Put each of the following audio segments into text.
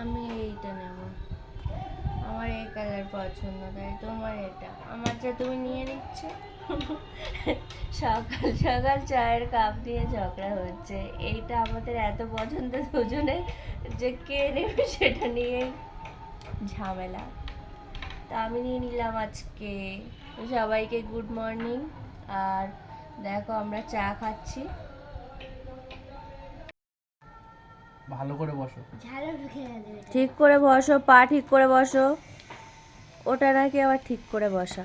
আমি এইটা নেব। আমার এই কালার পছন্দ, তাই তোমার এটা। আমার যা তুমি নিয়ে নিচ্ছ। সকাল সকাল চায়ের কাপ দিয়ে ঝগড়া হচ্ছে। এইটা আমাদের এত পছন্দ দুজনে যে কে নেবে সেটা নিয়ে ঝামেলা। তা আমি নিয়ে নিলাম আজকে। সবাইকে গুড মর্নিং। আর দেখো আমরা চা খাচ্ছি। ভালো করে বসো। ঠিক করে বসো পা ঠিক করে বসো। ওটা নাকি আবার ঠিক করে বসা।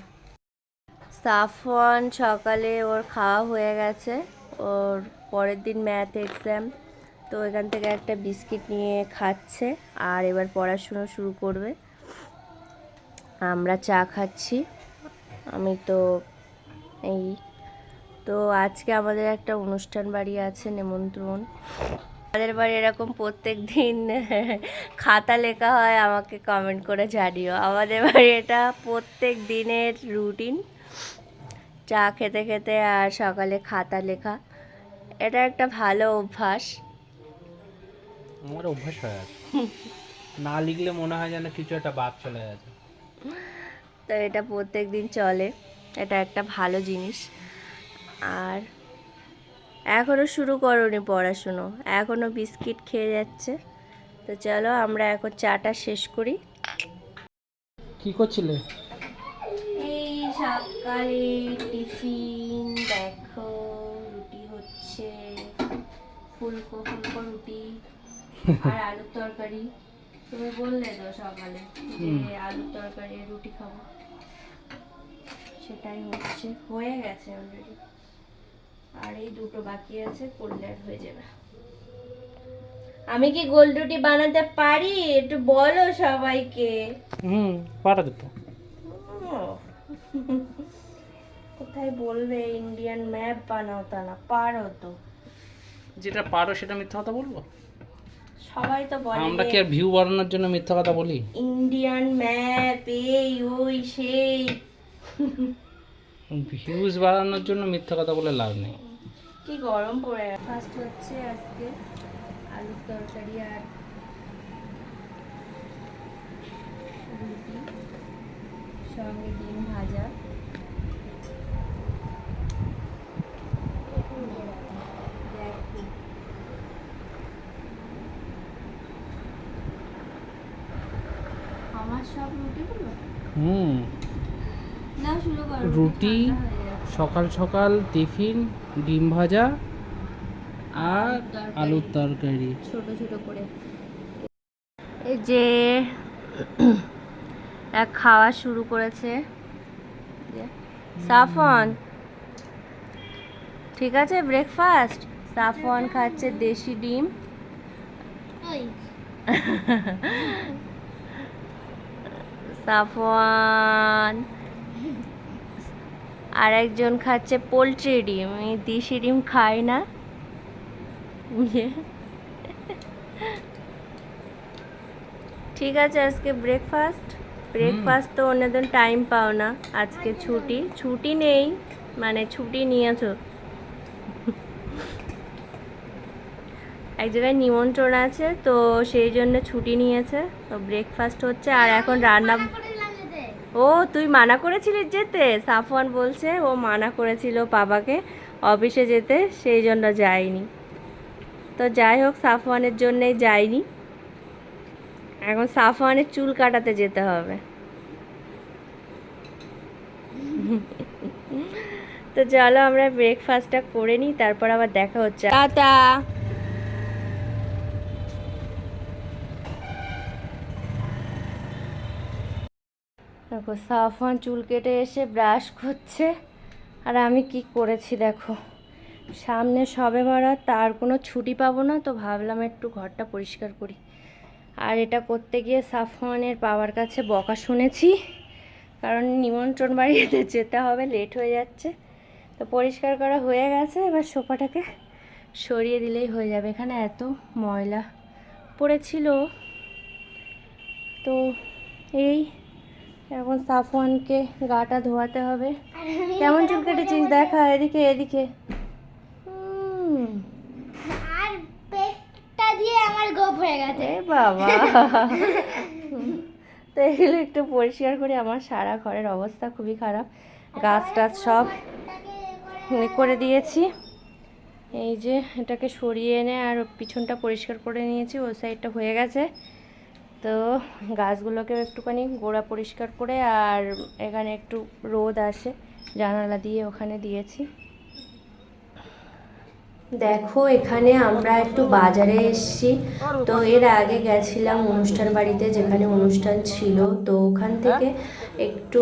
সাফওয়ান সকালে ওর খাওয়া হয়ে গেছে। ওর পরের দিন ম্যাথ এক্সাম তো এখান থেকে একটা বিস্কিট নিয়ে খাচ্ছে আর এবার পড়াশুনো শুরু করবে। আমরা চা খাচ্ছি। আমি তো এই। তো আজকে আমাদের একটা অনুষ্ঠান বাড়ি আছে নিমন্ত্রণ। আমাদের বাড়ি এরকম প্রত্যেক দিন খাতা লেখা হয় আমাকে কমেন্ট করে জানিও। আমাদের বাড়ি এটা প্রত্যেক দিনের রুটিন চা খেতে খেতে আর সকালে খাতা লেখা। এটা একটা ভালো অভ্যাস। আমার অভ্যাস হয়ে আছে না লিখলে মনে হয় যেন কিছু একটা বাদ চলে গেছে। তো এটা প্রত্যেক দিন চলে। এটা একটা ভালো জিনিস। আর এখনও শুরু করনি পড়াশুনো এখনও বিস্কিট খেয়ে যাচ্ছে। তো চলো আমরা এখন চাটা শেষ করি। কি করছিলে? এই সকালে টিফিন দেখো রুটি হচ্ছে ফুলকো ফুলকো রুটি আর আলুর তরকারি। তুমি বললে তো সকালে যে আলুর তরকারি রুটি খাব। সেটাই হচ্ছে হয়ে গেছে অলরেডি আর এই দুটো বাকি আছে করলে আর হয়ে যাবে। আমি কি গোল রুটি বানাতে পারি? একটু বলো সবাইকে। হুম পারা যেত কোথায় বলবে? ইন্ডিয়ান ম্যাপ বানাও তা না পারো তো। যেটা পারো সেটা মিথ্যা কথা বলব? সবাই তো বলে আমরা কি আর ভিউ বাড়ানোর জন্য মিথ্যা কথা বলি? ইন্ডিয়ান ম্যাপ এই ওই সেই। ভিউজ বাড়ানোর জন্য মিথ্যা কথা বলে লাভ নেই। কি গরম পড়ে ফার্স্ট হচ্ছে আজকে। আলুর তরকারি আর রুটি সঙ্গে ডিম ভাজা। আমার সব রুটিগুলো? হুম। রুটি। সকাল সকাল টিফিন, ডিম ভাজা আর আলুর তরকারি। করে। এই যে এক খাওয়া শুরু করেছে। সাফন ঠিক আছে ব্রেকফাস্ট সাফন খাচ্ছে দেশি ডিম। সাফওয়ান আর একজন খাচ্ছে পোলট্রি ডিম। এই দেশি ডিম খায় না। ঠিক আছে, আজকে ব্রেকফাস্ট ব্রেকফাস্ট তো অন্যদিন টাইম পাও না। আজকে ছুটি। ছুটি নেই। মানে ছুটি নিয়েছো। এক জায়গায় নিমন্ত্রণ আছে, তো সেই জন্য ছুটি নিয়েছে। তো ব্রেকফাস্ট হচ্ছে, আর এখন রান্না ও, তুই মানা করেছিলিস যেতে? সাফওয়ান বলছে, ও মানা করেছিল বাবাকে অফিসে যেতে, সেই জন্য যায়নি। তো যাই হোক, সাফওয়ানের জন্যেই যাইনি এখন সাফওয়ানের চুল কাটাতে যেতে হবে। তো চলো আমরা ব্রেকফাস্টটা করে নিই, তারপর আবার দেখা হচ্ছে। টাটা। দেখো, সাফওয়ান চুল কেটে এসে ব্রাশ করছে। আর আমি কি করেছি দেখো, সামনে সবে বারাত, তার কোনো ছুটি পাবো না, তো ভাবলাম একটু ঘরটা পরিষ্কার করি। আর এটা করতে গিয়ে সাফওয়ানের বাবার কাছে বকা শুনেছি, কারণ নিমন্ত্রণ বাড়িতে যেতে হবে লেট হয়ে যাচ্ছে। তো পরিষ্কার করা হয়ে গেছে, এবার সোফাটাকে সরিয়ে দিলেই হয়ে যাবে। এখানে এত ময়লা পড়েছিল। তো এই এখন সাফওয়ানকে গাটা ধোয়াতে হবে। কেমন চুল কেটেছিস? দেখা এদিকে এদিকে। আর পেটটা দিয়ে আমার গোপ হয়ে গেছে। বাবা। তো এগুলো একটু পরিষ্কার করে আমার সারা ঘরের অবস্থা খুবই খারাপ। গাছ টাছ সব করে দিয়েছি। এই যে এটাকে সরিয়ে এনে আর পিছনটা পরিষ্কার করে নিয়েছি ওই সাইডটা হয়ে গেছে। তো গাছগুলোকেও একটুখানি গোড়া পরিষ্কার করে আর এখানে একটু রোদ আসে, জানালা দিয়ে ওখানে দিয়েছি। দেখো, এখানে আমরা একটু বাজারে এসেছি। তো এর আগে গেছিলাম অনুষ্ঠান বাড়িতে, যেখানে অনুষ্ঠান ছিল। তো ওখান থেকে একটু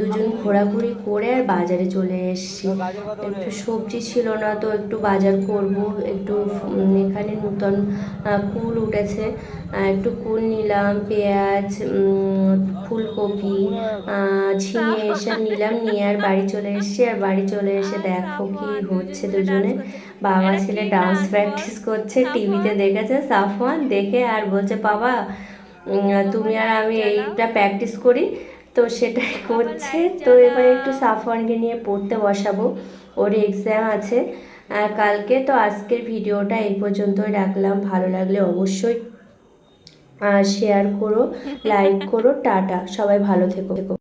দুজন ঘোরাঘুরি করে আর বাজারে চলে এসেছি। একটু সবজি ছিল না, তো একটু বাজার করব। একটু এখানে নূতন কুল উঠেছে। একটু কুল নিলাম, পেঁয়াজ ফুলকপি ঝিঙে এসব নিলাম। নিয়ে আর বাড়ি চলে এসেছি। আর বাড়ি চলে এসে দেখো কি হচ্ছে দুজনে। বাবা ছেলে ডান্স প্র্যাকটিস করছে টিভিতে দেখেছে সাফওয়ান দেখে আর বলছে বাবা তুমি আর আমি এইটা প্র্যাকটিস করি তো সেটাই করছে। তো এবার একটু সাফওয়ানকে নিয়ে পড়তে বসাবো ওর এক্সাম আছে। আর কালকে তো আজকের ভিডিওটা এই পর্যন্তই রাখলাম ভালো লাগলে অবশ্যই শেয়ার করো লাইক করো টাটা সবাই ভালো থেকো।